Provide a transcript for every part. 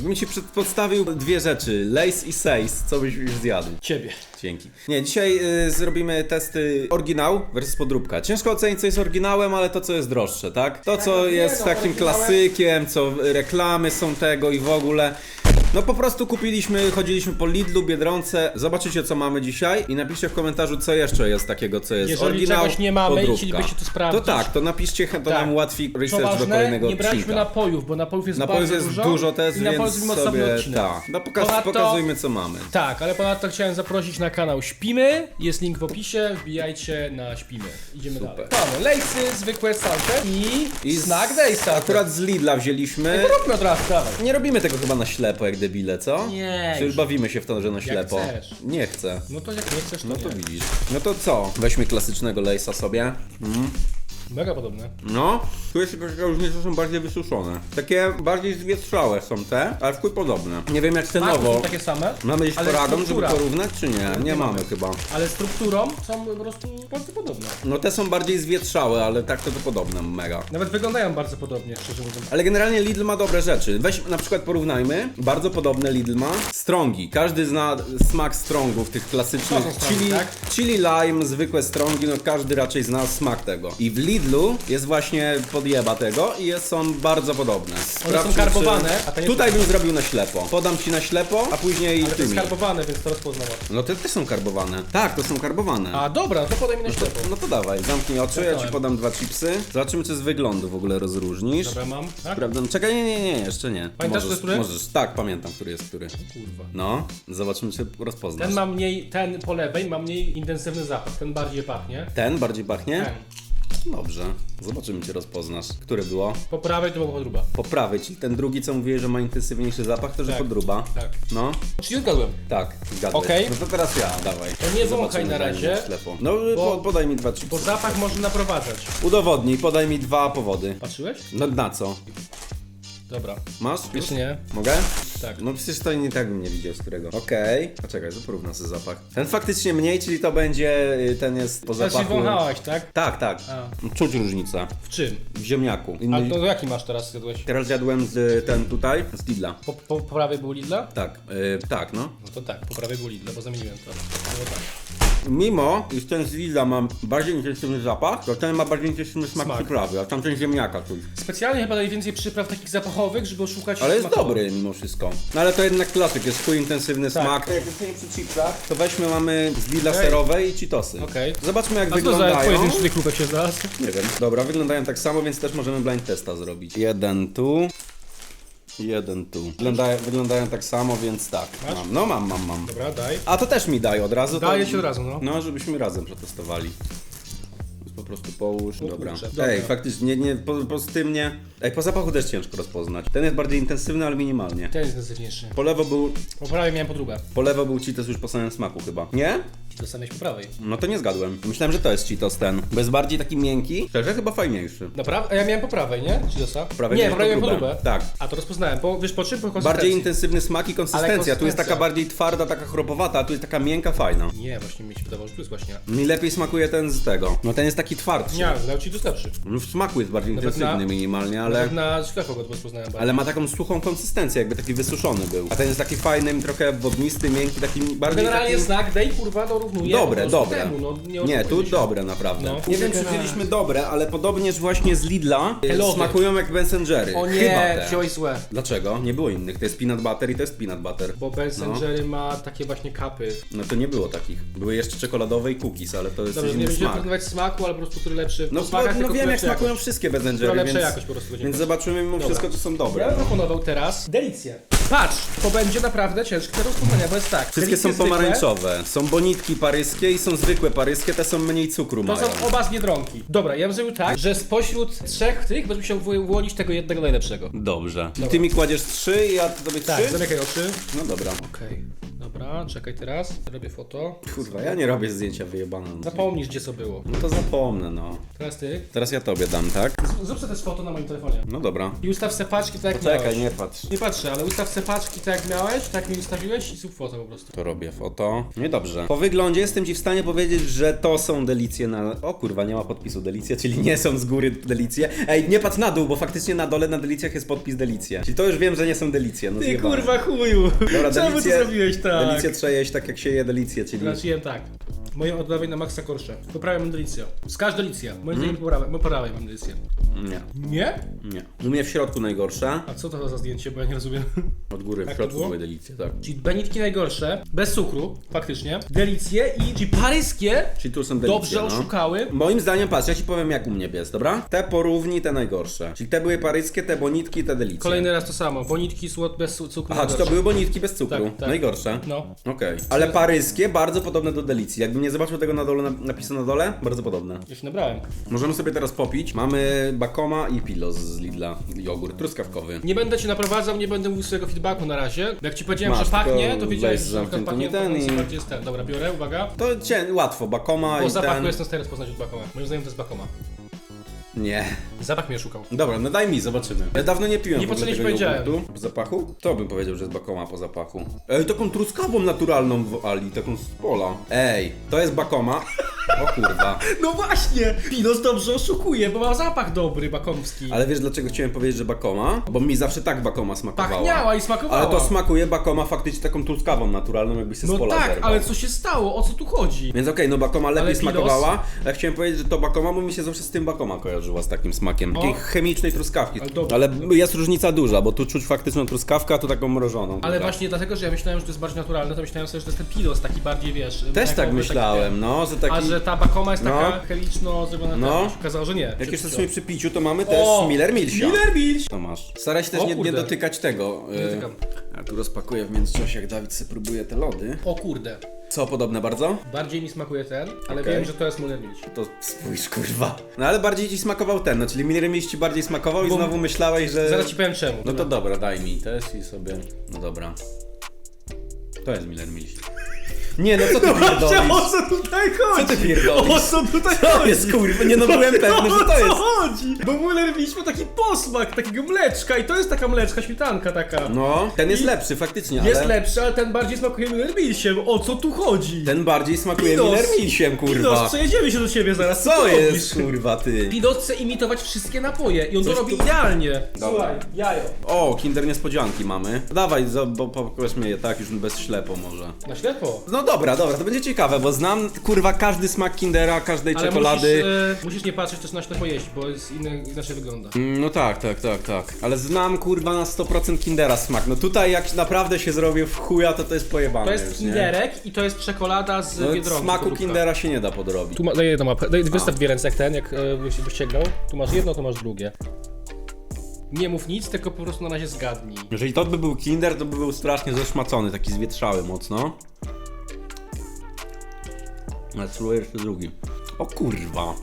Jakbym ci przed- podstawił dwie rzeczy, Lace i Sace, co byś już zjadł? Ciebie. Dzięki. Nie, dzisiaj y, zrobimy testy oryginał versus podróbka. Ciężko ocenić, co jest oryginałem, ale to, co jest droższe, tak? To, co no nie, jest no, takim oryginałem- klasykiem, co reklamy są tego i w ogóle. No po prostu kupiliśmy, chodziliśmy po Lidlu, Biedronce. Zobaczycie, co mamy dzisiaj i napiszcie w komentarzu, co jeszcze jest takiego, co jest Jeżeli oryginał, czegoś nie mamy i podróbka. chcielibyście to sprawdzić. To tak, to napiszcie, to Tak. nam ułatwi Co research do ważne, kolejnego nie braliśmy odcinka. napojów, bo napojów jest Napojów bardzo jest dużo. i napojów więc zrobimy osobny sobie, odcinek. tak. No pokaz, Ponadto- pokazujmy, co mamy. Tak, ale ponadto chciałem zaprosić na kanał Śpimy. Jest link w opisie, wbijajcie na Śpimy. Idziemy dalej. Mamy lejsy, zwykłe salsze i, I z- snack day salsze. Akurat z Lidla wzięliśmy. Róbmy od razu, dawaj. Nie robimy tego chyba na ślepo, jak debile, co? Nie, Czy już. bawimy się w to, że na ślepo? chcesz. Nie chcę. No to jak nie chcesz, to, No to nie. widzisz. No to co? Weźmy klasycznego lejsa sobie. Mega podobne. No, tu taka różnica, że są bardziej wysuszone. Takie bardziej zwietrzałe są te, ale w chuj podobne. Nie wiem jak Smaku cenowo. są takie same, Mamy gdzieś ale paragon, żeby struktura. porównać, czy nie? Nie mamy chyba. ale strukturą są po prostu bardzo podobne. No te są bardziej zwietrzałe, ale tak to to podobne, mega. Nawet wyglądają bardzo podobnie, szczerze mówiąc. Ale generalnie Lidl ma dobre rzeczy. Weź na przykład porównajmy. Bardzo podobne Lidl ma. Strongi. Każdy zna smak strongów, tych klasycznych. To są strongi, chili, tak? chili lime, zwykłe strongi, no każdy raczej zna smak tego. I w Lidlu jest właśnie podjeba tego i jest, są bardzo podobne. One są Sprawdźmy, karbowane, a te nie Tutaj bym zrobił na ślepo. Podam ci na ślepo, a później Ale to jest tymi. karbowane, więc to rozpoznam. No te też są karbowane. Tak, to są karbowane. A dobra, to podaj mi na ślepo. No to dawaj, zamknij oczy, ja ci Zamknąłem. podam dwa chipsy. Zobaczymy, czy z wyglądu w ogóle rozróżnisz. Dobra, mam. Tak? Sprawdzam. Czekaj, nie, nie, nie, jeszcze nie. Pamiętasz, możesz, który? Możesz, tak, pamiętam, który jest który. Kurwa. No, zobaczymy, czy rozpoznasz. Ten ma mniej, ten po lewej ma mniej intensywny zapach, ten bardziej pachnie. Ten bardziej pachnie? Ten. Dobrze, zobaczymy, czy rozpoznasz. Które było? Po prawej to była podruba. Po prawej, czyli ten drugi, co mówiłeś, że ma intensywniejszy zapach, to że Tak. podruba. Tak. No, Czyli zgadłem. tak, zgadłeś. Okej. No to teraz ja, dawaj. To nie wąchaj na razie, ślepo. No, bo- po, podaj mi dwa chipsy. Bo zapach może naprowadzać. Udowodnij, podaj mi dwa powody. Patrzyłeś? No na co? Dobra. Masz? Już? Jeszcze nie. Mogę? Tak. No przecież to nie tak bym nie widział z którego. Okej. A czekaj, to porównam sobie zapach. Ten faktycznie mniej, czyli to będzie, y, ten jest po Znaczy zapachu. wąchałaś, tak? Tak, tak. A. Czuć różnicę. W czym? W ziemniaku. A Inny... to jaki masz teraz zjadłeś? Teraz jadłem z y, ten tutaj, z Lidla. Po, po, po prawej był Lidla? Tak, y, tak, no. No to tak, po prawej był Lidla, bo zamieniłem to. No tak. Mimo, iż ten z Lidla ma bardziej intensywny zapach, to ten ma bardziej intensywny smak, Smak. przyprawy, a tamten ziemniaka czuć. Specjalnie chyba najwięcej przypraw takich zapachowych, żeby oszukać Ale jest dobry mimo wszystko. No ale to jednak klasyk, jest chuj intensywny Tak. smak. Jak jesteśmy przy chipsach, to weźmy mamy z Lidla Okej. serowej i Cheetosy. Okej. Zobaczmy jak A co za wyglądają. pojedynczy klubek się znalazł? Nie wiem. Dobra, wyglądają tak samo, więc też możemy blind testa zrobić. Jeden tu. Jeden tu. Wyglądają, wyglądają tak samo, więc tak. Masz? Mam. No mam, mam, mam. Dobra, daj. A to też mi daj od razu. Daję to... ci od razu, no. No, żebyśmy razem przetestowali. Po prostu połóż, O dobra. dobra. Ej, faktycznie, nie, po, po z tym nie... Ej, po zapachu też ciężko rozpoznać. Ten jest bardziej intensywny, ale minimalnie. Ten jest intensywniejszy. Po lewo był, Po prawej miałem podróbę. po lewo był Cheetos już po samym smaku chyba. Nie? To sameś po prawej. No to nie zgadłem. Myślałem, że to jest Cheetos ten. Bo jest bardziej taki miękki. Szczerze, chyba fajniejszy. Dobra, a ja miałem po prawej, nie? Chiosa? prawej nie, miałeś po prawej miałem podróbę. podróbę. Tak. A to rozpoznałem, bo wiesz po czym? Po konsystencji. Bardziej intensywny smak i konsystencja. Tu jest konsystencja. taka bardziej twarda, taka chropowata, a tu jest taka miękka, fajna. Nie, właśnie mi się wydawało, że tu jest właśnie. Mi lepiej smakuje ten z tego. No ten jest taki twardszy. Nie, dał ci dostarczy. No w smaku jest bardziej Nawet intensywny na- minimalnie, Ale... ale... na sklepach go rozpoznałem bardzo. Ale ma taką suchą konsystencję, jakby taki wysuszony był. A ten jest taki fajny, trochę wodnisty, miękki, taki bardziej Generalnie taki... znak daj kurwa dorównuje Dobre, po prostu dobre. Temu, no, nie, Nie, tu oszukujmy się. dobre naprawdę. No. Nie wiem, czy wzięliśmy dobre, ale podobnież właśnie z Lidla y, Lody. smakują jak Ben Jerry. O Chyba nie, te. wziąłeś złe. Dlaczego? Nie było innych. To jest peanut butter i to jest peanut butter. Bo Ben No. Jerry ma takie właśnie kapy. No to nie było takich. Były jeszcze czekoladowe i cookies, ale to jest Dobrze, nie inny będziemy smak. porównywać smaku, ale po prostu który lepszy. No, po no wiem jak smakują wszystkie Ben Która lepsza więc, jakość po prostu będzie. więc zobaczymy mimo wszystko, czy są dobre. Ja bym No. proponował teraz delicję. Patrz, to będzie naprawdę ciężkie do rozpoznania, bo jest tak. Wszystkie są zwykłe, pomarańczowe. Są bonitki paryskie i są zwykłe paryskie, te są mniej cukru To mają. są oba z Biedronki. Dobra, ja bym zrobił tak, że spośród trzech tych będę musiał wy- wyłonić tego jednego najlepszego. Dobrze. I Dobra. ty mi kładziesz trzy i ja tobie Tak, trzy? zamykaj oczy. No dobra. Okej, dobra, czekaj teraz. Robię foto. Kurwa, ja nie robię zdjęcia wyjebane. Zapomnisz, gdzie co było. No to zapomnę, no. Teraz ty. Teraz ja tobie dam, tak? zrób sobie też foto na moim telefonie. No dobra. I ustaw se paczki tak jak Czekaj, miałeś. nie patrz. Nie patrzę, ale ustaw se paczki tak jak miałeś, tak mi ustawiłeś i zrób foto po prostu. To robię foto. Niedobrze. Po wyglądzie jestem ci w stanie powiedzieć, że to są delicje na... O kurwa, nie ma podpisu delicje, czyli nie są z góry delicje. Ej, nie patrz na dół, bo faktycznie na dole na delicjach jest podpis delicje. Czyli to już wiem, że nie są delicje. No Ty zjebane. kurwa chuju! Dobra, Czemu delicje, ty zrobiłeś tak? Delicje trzeba jeść tak jak się je delicje, czyli... Znaczy jem tak. Moje odprawy na maksa korsze. Poprawiam delicję. Wskaż delicja. Moim Mhm. zdaniem poprawiam, poprawiam mam delicję. Nie, Nie? nie. U mnie w środku najgorsze. A co to za zdjęcie, bo ja nie rozumiem. Od góry, w to środku było? były delicje, tak. Czyli benitki najgorsze, bez cukru, faktycznie. Delicje i czyli paryskie Czyli tu są delicje, dobrze no. oszukały. Moim zdaniem, patrz, ja ci powiem jak u mnie jest, dobra? Te porówni, te najgorsze. Czyli te były paryskie, te bonitki, te delicje. Kolejny raz to samo. Bonitki słod bez cu- cukru. Aha, czy to najgorsze. były bonitki bez cukru? Tak, tak. Najgorsze. No. Okej. Ale paryskie bardzo podobne do delicji. Jakbym nie zobaczył tego na dole, na- napisu na dole, bardzo podobne. Już nabrałem. Możemy sobie teraz popić. Mamy Bakoma i Pilos z Lidla. Jogurt truskawkowy. Nie będę cię naprowadzał, nie będę mówił swojego feedbacku na razie. Jak ci powiedziałem, Masz, że pachnie, tylko to wiedziałeś, weź że na przykład zamknięty pachnie, ten i- bardziej jest ten. Dobra, biorę, uwaga. To cię łatwo, Bakoma Po i zapachu ten... jestem w stanie rozpoznać od Bakoma. Moim zdaniem to jest Bakoma. Nie. Zapach mnie szukał. Dobra, no daj mi, zobaczymy. Ja dawno nie piłem Nie w ogóle po co nie tego powiedziałem. jogurtu. Po zapachu? To bym powiedział, że jest Bakoma po zapachu. Ej, taką truskawą naturalną w Ali, taką z pola. Ej, to jest Bakoma. O kurwa. No właśnie! Pinos dobrze oszukuje, bo ma zapach dobry, bakomski. Ale wiesz dlaczego chciałem powiedzieć, że Bakoma? Bo mi zawsze tak Bakoma smakowała. Pachniała i smakowała. Ale to smakuje Bakoma faktycznie taką truskawą naturalną, jakbyś się z No pola tak, zerwał. ale co się stało? O co tu chodzi? Więc okej, no Bakoma lepiej Ale Pilos- smakowała. Ja chciałem powiedzieć, że to Bakoma, bo mi się zawsze z tym Bakoma kojarzyła, z takim smakiem. Takiej O. chemicznej truskawki. Ale dobra. Ale jest różnica duża, bo tu czuć faktyczną truskawkę, a tu taką mrożoną. Ale Tak. właśnie dlatego, że ja myślałem, że to jest bardziej naturalne, to myślałem sobie, że to jest ten pilos taki bardziej, wiesz... Też tak mlekowy, myślałem, no, że Taki, taki... a że ta bakoma jest taka No. chemiczno zrobiona No. tak, się okazało, że nie. Jak Przy- jesteśmy przy piciu, to mamy też O! Miller Milsia. Miller Milch! To masz. Staraj się też O nie, nie kurde. dotykać tego. Nie y, dotykam. Ja tu rozpakuję w międzyczasie, jak Dawid sobie próbuje te lody. O kurde. Co, podobne bardzo? Bardziej mi smakuje ten, ale Okej. wiem, że to jest Miller Milch. To spójrz, kurwa. No ale bardziej ci smakował ten, no czyli Miller Milś ci bardziej smakował i znowu myślałeś, że... Zaraz ci powiem czemu. No to dobra, daj mi też i sobie... No dobra. To jest Miller Milś. Nie, no co ty pierdolisz? co tutaj chodzi? Co ty pierdolisz? co tutaj To jest kurwa, nie no byłem pewny, że to jest. chodzi? Bo Miller Milch ma taki posmak takiego mleczka i to jest taka mleczka, śmietanka taka. No, ten jest I- lepszy faktycznie, Jest ale... lepszy, ale ten bardziej smakuje Miller Milchem. O co tu chodzi? Ten bardziej smakuje Pinos. Miller Milsiem, kurwa. Pinos, przejedziemy się do ciebie zaraz. Co jest, robisz? kurwa, ty? Pinos chce imitować wszystkie napoje i on Coś to robi tu- idealnie. Dobra. Słuchaj, jajo. O, Kinder niespodzianki mamy. Dawaj, bo pokażmy je tak, już bez ślepo może. Na ślepo. No dobra, dobra, to będzie ciekawe, bo znam, kurwa, każdy smak Kindera, każdej Ale czekolady. musisz, e, musisz nie patrzeć też na ślepo jeść, bo jest inny, inaczej wygląda. Mm, No tak, tak, tak, tak. Ale znam kurwa na 100% Kindera smak. No tutaj jak naprawdę się zrobił w chuja, to to jest pojebane To już, jest nie? kinderek i to jest czekolada z No, Biedronki. smaku produkta. Kindera się nie da podrobić. Tu ma, daj jedną mapę, daj, wystaw dwie ręce jak ten, jak e, byś, byś sięgnął. Tu masz jedno, tu masz drugie. Nie mów nic, tylko po prostu na razie zgadnij. Jeżeli to by był Kinder, to by był strasznie zeszmacony, taki zwietrzały mocno. Ale spróbuję jeszcze drugi. O kurwa.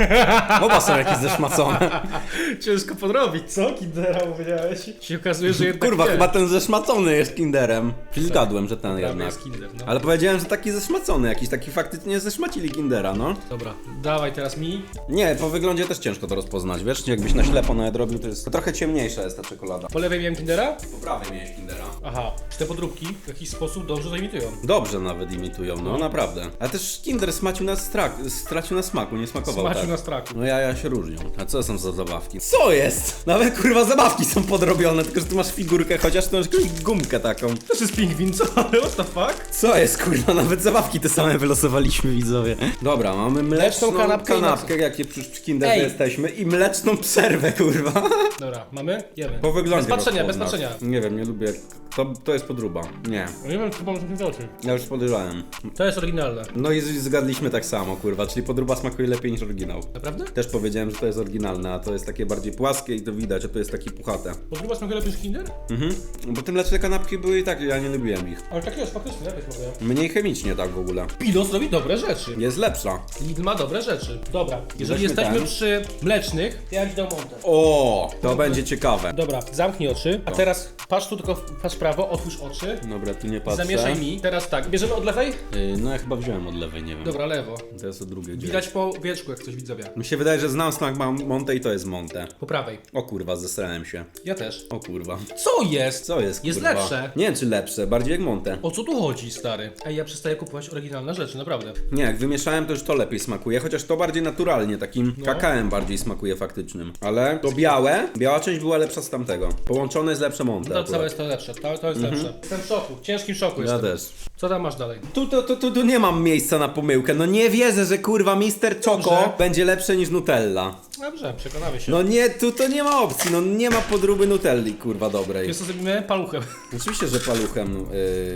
Oba są jakieś zeszmacone. Ciężko podrobić, co? Kindera powiedziałeś? Się okazuje, że jednak Kurwa, nie. chyba ten zeszmacony jest Kinderem. Czyli zgadłem, że ten Prawie jednak. jest kinder, no. Ale powiedziałem, że taki zeszmacony, jakiś taki faktycznie zeszmacili Kindera, no. Dobra, dawaj teraz mi. Nie, po wyglądzie też ciężko to rozpoznać, wiesz? Jakbyś na ślepo nawet robił, to jest... To trochę ciemniejsza jest ta czekolada. Po lewej miałem kindera? Po prawej miałeś Kindera. Aha, czy te podróbki w jakiś sposób dobrze to imitują? Dobrze nawet imitują, no naprawdę. Ale też Kinder smacił na strak, stracił na smaku, nie smakował Smacił tak. Na straku. No jaja się różnią. A co są za zabawki? Co jest? Nawet kurwa zabawki są podrobione, tylko że tu masz figurkę, chociaż tu masz jakąś gumkę taką. To jest pingwin, co? Ale what the fuck? Co jest kurwa? Nawet zabawki te same wylosowaliśmy widzowie. Dobra, mamy mleczną kanapkę kanapkę, i jakie przy Kinderze Ej. jesteśmy i mleczną przerwę kurwa. Dobra, mamy? Jemy. Po wyglądzie Bez patrzenia, bez patrzenia. Nie wiem, nie lubię. To, to jest podruba. Nie. Nie wiem, czy pomysł mi oczy. Ja już podejrzałem. To jest oryginalne. No i z- zgadliśmy tak samo, kurwa, czyli podruba smakuje lepiej niż oryginał. Naprawdę? Też powiedziałem, że to jest oryginalne, a to jest takie bardziej płaskie i to widać, a to jest takie puchate. Podróba smakuje lepiej niż kinder? Mhm. Bo te mleczne kanapki były i tak, ja nie lubiłem ich. Ale tak jest, faktycznie lepiej smakuje. Mniej chemicznie tak w ogóle. Pilos robi dobre rzeczy. Jest lepsza. Lidl ma dobre rzeczy. Dobra, jeżeli Weźmy jesteśmy ten. przy mlecznych, to ja dam montę. O, to będzie ciekawe. Dobra, zamknij oczy, a teraz patrz tu tylko, patrz prawo, otwórz oczy. Dobra, tu nie patrzę. Zamieszaj mi. Teraz tak, bierzemy od lewej? Yy, no ja chyba wziąłem od lewej, nie wiem. Dobra, lewo. Teraz od drugiej gdzie? Widać po wieczku, jak coś widzowie. Mi się wydaje, że znam smak Mam- Monte i to jest Monte. Po prawej. O kurwa, zesrałem się. Ja też. O kurwa. Co jest? Co jest, Jest kurwa? lepsze. Nie wiem, czy lepsze, bardziej jak Monte. O co tu chodzi, stary? Ej, ja przestaję kupować oryginalne rzeczy, naprawdę. Nie, jak wymieszałem, to już to lepiej smakuje, chociaż to bardziej naturalnie, takim No. kakałem bardziej smakuje faktycznym. Ale to białe, biała część była lepsza z tamtego. Połączone jest lepsze Monte. To akurat. całe jest to lepsze, to, to jest lepsze. Jestem w szoku, w ciężkim szoku Ja jestem. też. Co tam masz dalej? Tu, tu, tu, tu, tu nie mam miejsca na pomyłkę. No nie wierzę, że kurwa Mister Choco Dobrze. będzie lepsze niż Nutella. Dobrze, przekonamy się. No nie, tu to nie ma opcji, no nie ma podróby Nutelli, kurwa dobrej. Wiesz co zrobimy? Paluchem. Oczywiście, że paluchem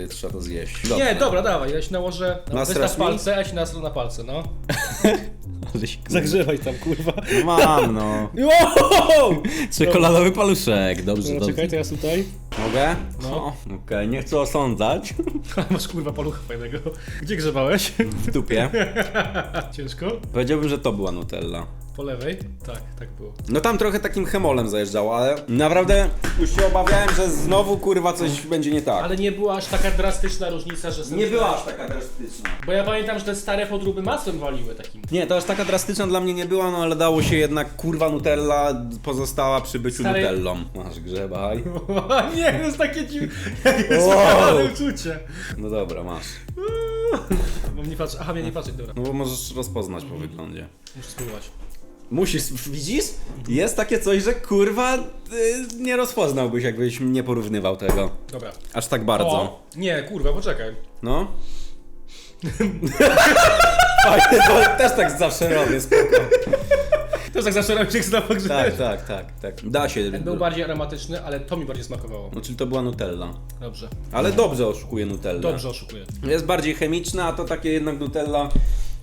yy, trzeba to zjeść. Nie, dobra, dawaj, ja się nałożę. Nasrasz Wystaw mi? palce, a ja się nasrę na palce, no. Zagrzewaj. Tam, kurwa. Mam no. Wow! Czekoladowy paluszek, dobrze, Dobra, czekaj, to ja tutaj. Mogę? No. Okej, nie chcę osądzać. Masz kurwa palucha fajnego. Gdzie grzebałeś? W dupie. Ciężko? Powiedziałbym, że to była Nutella. Po lewej? Tak, tak było. No tam trochę takim hemolem zajeżdżało, ale naprawdę już się obawiałem, że znowu kurwa coś będzie nie tak. Ale nie była aż taka drastyczna różnica, że... Nie była aż taka drastyczna. Bo ja pamiętam, że te stare podróby masłem waliły takim. Nie, to aż taka drastyczna dla mnie nie była, no ale dało się jednak, kurwa Nutella pozostała przy byciu Stary- Nutellą. Masz grzebaj. nie, to jest takie dziwne. Wow. uczucie. No dobra, masz. Mam nie patrzeć. Aha, mnie nie patrzeć, dobra. No bo możesz rozpoznać po wyglądzie. Muszę spróbować. Musisz, widzisz? Jest takie coś, że kurwa y, nie rozpoznałbyś, jakbyś nie porównywał tego. Dobra. Aż tak bardzo. O! Nie, kurwa, poczekaj. No. Fajnie, to też tak zawsze robię, spoko. To tak zawsze robisz, jak znowu Tak, tak, tak, tak. Da się. Był bardziej aromatyczny, ale to mi bardziej smakowało. No, czyli to była Nutella. Dobrze. Ale dobrze oszukuje Nutella. Dobrze oszukuję. Jest bardziej chemiczna, a to takie jednak Nutella.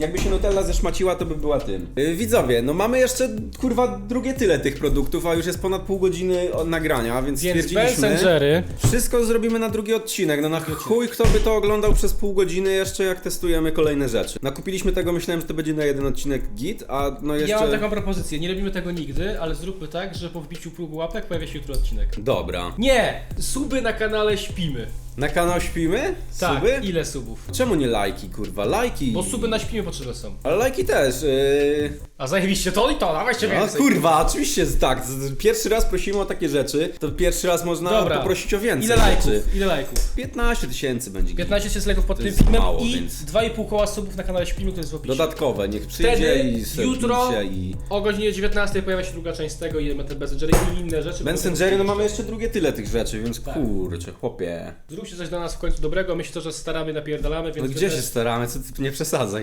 Jakby się Nutella zeszmaciła, to by była tym. Yy, widzowie, no mamy jeszcze kurwa drugie tyle tych produktów, a już jest ponad pół godziny od nagrania, więc, Więc stwierdziliśmy. Wszystko zrobimy na drugi odcinek. No na chuj, kto by to oglądał przez pół godziny jeszcze, jak testujemy kolejne rzeczy. Nakupiliśmy tego, myślałem, że to będzie na jeden odcinek git, a no jeszcze... Ja mam taką propozycję. Nie robimy tego nigdy, ale zróbmy tak, że po wbiciu próbu łapek pojawia się jutro odcinek. Dobra. Nie! Suby na kanale Śpimy. Na kanał śpimy? Tak, Suby? ile subów? Czemu nie lajki, kurwa? Lajki! Bo suby na Śpimy potrzebne są. Ale lajki też. Yy... A zajebiście to i to, dawajcie No więcej. kurwa, oczywiście tak. Z- Pierwszy raz prosimy o takie rzeczy, to pierwszy raz można Dobra. poprosić o więcej Ile lajków? rzeczy. Ile lajków? 15 tysięcy będzie. 15 tysięcy lajków pod To tym jest filmem mało, i więc- 2,5 koła subów na kanale Śpimy, który jest w opisie. Dodatkowe, niech przyjdzie Wtedy, i serwisie jutro i... o godzinie 19 pojawia się druga część z tego i te Messengery i inne rzeczy. Ben Jerry, no mamy jeszcze drugie tyle tych rzeczy, więc Tak. kurczę, chłopie. Zróbcie coś dla nas w końcu dobrego, myślę, że staramy, napierdalamy, No więc... gdzie wy się też- staramy? Co ty nie przesadzaj.